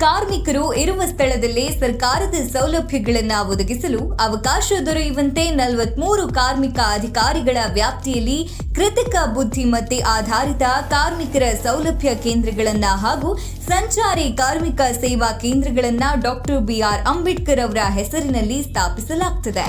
ಕಾರ್ಮಿಕರು ಇರುವ ಸ್ಥಳದಲ್ಲೇ ಸರ್ಕಾರದ ಸೌಲಭ್ಯಗಳನ್ನು ಒದಗಿಸಲು ಅವಕಾಶ ದೊರೆಯುವಂತೆ ನಲವತ್ಮೂರು ಕಾರ್ಮಿಕ ಅಧಿಕಾರಿಗಳ ವ್ಯಾಪ್ತಿಯಲ್ಲಿ ಕೃತಕ ಬುದ್ಧಿಮತ್ತೆ ಆಧಾರಿತ ಕಾರ್ಮಿಕರ ಸೌಲಭ್ಯ ಕೇಂದ್ರಗಳನ್ನು ಹಾಗೂ ಸಂಚಾರಿ ಕಾರ್ಮಿಕ ಸೇವಾ ಕೇಂದ್ರಗಳನ್ನು ಡಾಕ್ಟರ್ ಬಿಆರ್ ಅಂಬೇಡ್ಕರ್ ಅವರ ಹೆಸರಿನಲ್ಲಿ ಸ್ಥಾಪಿಸಲಾಗುತ್ತದೆ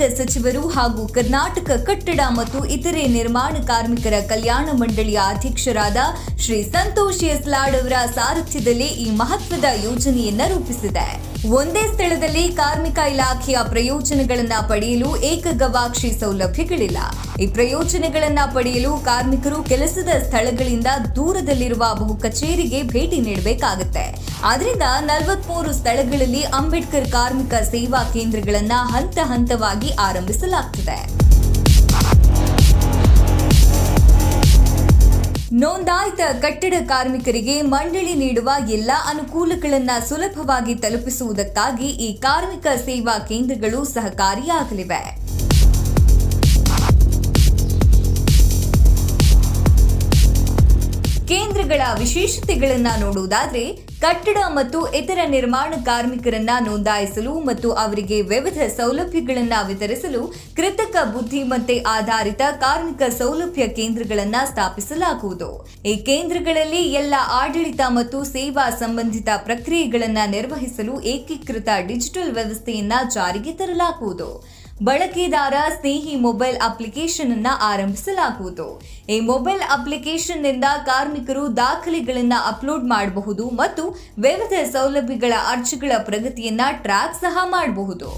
ಕಾರ್ಮಿಕ ಸಚಿವರು ಹಾಗೂ ಕರ್ನಾಟಕ ಕಟ್ಟಡ ಮತ್ತು ಇತರೆ ನಿರ್ಮಾಣ ಕಾರ್ಮಿಕರ ಕಲ್ಯಾಣ ಮಂಡಳಿಯ ಅಧ್ಯಕ್ಷರಾದ ಶ್ರೀ ಸಂತೋಷ್ ಎಸ್ಲಾಡ್ ಅವರ ಸಾರಥ್ಯದಲ್ಲಿ ಈ ಮಹತ್ವದ ಯೋಜನೆಯನ್ನು ರೂಪಿಸಿದೆ. ಒಂದೇ ಸ್ಥಳದಲ್ಲಿ ಕಾರ್ಮಿಕ ಇಲಾಖೆಯ ಪ್ರಯೋಜನಗಳನ್ನ ಪಡೆಯಲು ಏಕಗವಾಕ್ಷಿ ಸೌಲಭ್ಯಗಳಿಲ್ಲ. ಈ ಪ್ರಯೋಜನಗಳನ್ನ ಪಡೆಯಲು ಕಾರ್ಮಿಕರು ಕೆಲಸದ ಸ್ಥಳಗಳಿಂದ ದೂರದಲ್ಲಿರುವ ಬಹು ಕಚೇರಿಗೆ ಭೇಟಿ ನೀಡಬೇಕಾಗುತ್ತೆ. ಆದ್ರಿಂದ ನಲವತ್ಮೂರು ಸ್ಥಳಗಳಲ್ಲಿ ಅಂಬೇಡ್ಕರ್ ಕಾರ್ಮಿಕ ಸೇವಾ ಕೇಂದ್ರಗಳನ್ನ ಹಂತ ಹಂತವಾಗಿ ಆರಂಭಿಸಲಾಗ್ತಿದೆ. ನೋಂದಾಯಿತ ಕಟ್ಟಡ ಕಾರ್ಮಿಕರಿಗೆ ಮಂಡಳಿ ನೀಡುವ ಎಲ್ಲ ಅನುಕೂಲಗಳನ್ನು ಸುಲಭವಾಗಿ ತಲುಪಿಸುವುದಕ್ಕಾಗಿ ಈ ಕಾರ್ಮಿಕ ಸೇವಾ ಕೇಂದ್ರಗಳು ಸಹಕಾರಿಯಾಗಲಿವೆ. ಕೇಂದ್ರಗಳ ವಿಶೇಷತೆಗಳನ್ನ ನೋಡುವುದಾದ್ರೆ, ಕಟ್ಟಡ ಮತ್ತು ಇತರ ನಿರ್ಮಾಣ ಕಾರ್ಮಿಕರನ್ನ ನೋಂದಾಯಿಸಲು ಮತ್ತು ಅವರಿಗೆ ವಿವಿಧ ಸೌಲಭ್ಯಗಳನ್ನ ವಿತರಿಸಲು ಕೃತಕ ಬುದ್ಧಿಮತ್ತೆ ಆಧಾರಿತ ಕಾರ್ಮಿಕ ಸೌಲಭ್ಯ ಕೇಂದ್ರಗಳನ್ನ ಸ್ಥಾಪಿಸಲಾಗುವುದು. ಈ ಕೇಂದ್ರಗಳಲ್ಲಿ ಎಲ್ಲ ಆಡಳಿತ ಮತ್ತು ಸೇವಾ ಸಂಬಂಧಿತ ಪ್ರಕ್ರಿಯೆಗಳನ್ನ ನಿರ್ವಹಿಸಲು ಏಕೀಕೃತ ಡಿಜಿಟಲ್ ವ್ಯವಸ್ಥೆಯನ್ನ ಜಾರಿಗೆ ತರಲಾಗುವುದು. ಬಳಕೆದಾರ ಸ್ನೇಹಿ ಮೊಬೈಲ್ ಅಪ್ಲಿಕೇಶನ್ ಅನ್ನ ಆರಂಭಿಸಲಾಗುವುದು. ಈ ಮೊಬೈಲ್ ಅಪ್ಲಿಕೇಶನ್ನಿಂದ ಕಾರ್ಮಿಕರು ದಾಖಲೆಗಳನ್ನು ಅಪ್ಲೋಡ್ ಮಾಡಬಹುದು ಮತ್ತು ವಿವಿಧ ಸೌಲಭ್ಯಗಳ ಅರ್ಜಿಗಳ ಪ್ರಗತಿಯನ್ನ ಟ್ರ್ಯಾಕ್ ಸಹ ಮಾಡಬಹುದು.